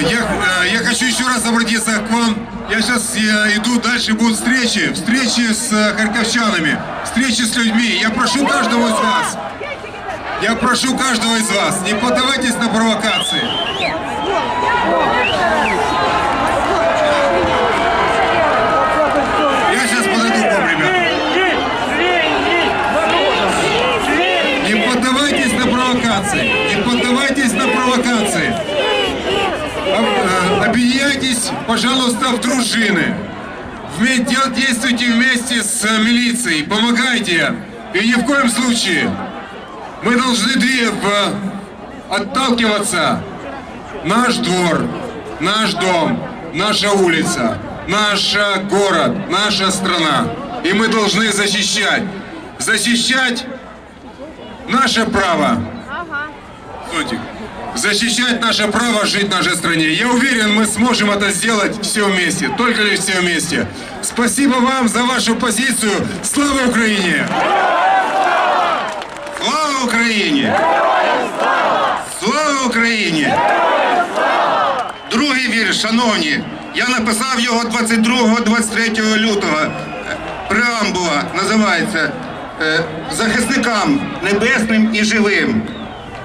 Я, а, я хочу еще раз обратиться к вам. Я сейчас иду, дальше будут встречи, встречи с а, харьковчанами, встречи с людьми. Я прошу каждого из вас, я прошу каждого из вас, не поддавайтесь на провокации. Я сейчас подойду к вам, ребята. Не поддавайтесь на провокации, не поддавайтесь на провокации. Э, Объединяйтесь, пожалуйста, в дружины. Действуйте вместе с милицией, помогайте. И ни в коем случае мы должны отталкиваться. Наш двор, наш дом, наша улица, наш город, наша страна. И мы должны защищать. Защищать наше право. Зонтик. Защищать наше право жить в нашей стране. Я уверен, мы сможем это сделать все вместе. Только лишь все вместе. Спасибо вам за вашу позицию. Слава Украине! Слава Україні! Слава Україні! Другий вірш, шановні, я написав його 22-23 лютого. Преамбула називається е, Захисникам небесним і живим.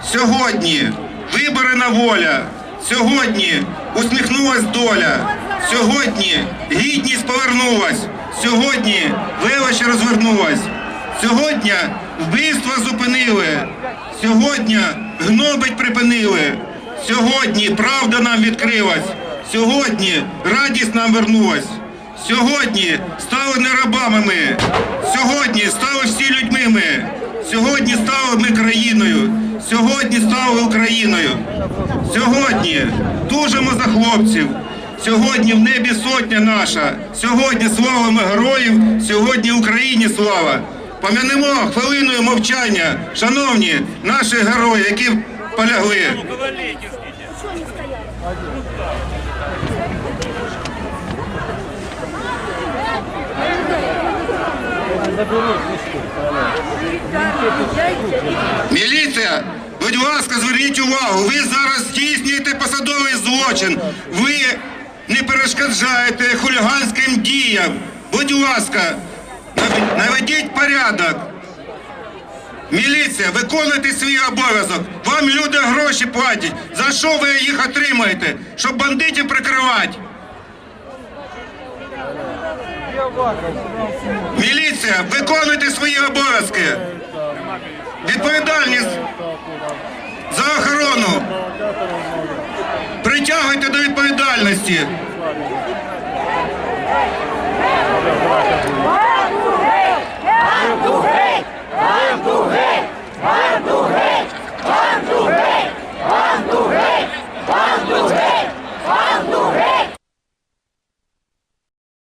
Сьогодні виборена воля. Сьогодні усміхнулась доля. Сьогодні гідність повернулась. Сьогодні велич розвернулась. Сьогодні вбивства зупинили. Сьогодні гнобить припинили. Сьогодні правда нам відкрилась. Сьогодні радість нам вернулась. Сьогодні стали не рабами ми. Сьогодні стали всі людьми ми. Сьогодні стали ми країною. Сьогодні стали Україною. Сьогодні тужимо за хлопців. Сьогодні в небі сотня наша. Сьогодні славимо героїв. Сьогодні Україні слава. Пом'янемо хвилиною мовчання, шановні наші герої, які полягли. Міліція, будь ласка, зверніть увагу. Ви зараз здійснюєте посадовий злочин. Ви не перешкоджаєте хуліганським діям. Будь ласка, наведіть порядок. Міліція, виконуйте свій обов'язок. Вам люди гроші платять. За що ви їх отримаєте? Щоб бандитів прикривати. Міліція, виконуйте свої обов'язки. Відповідальність за охорону. Притягуйте до відповідальності.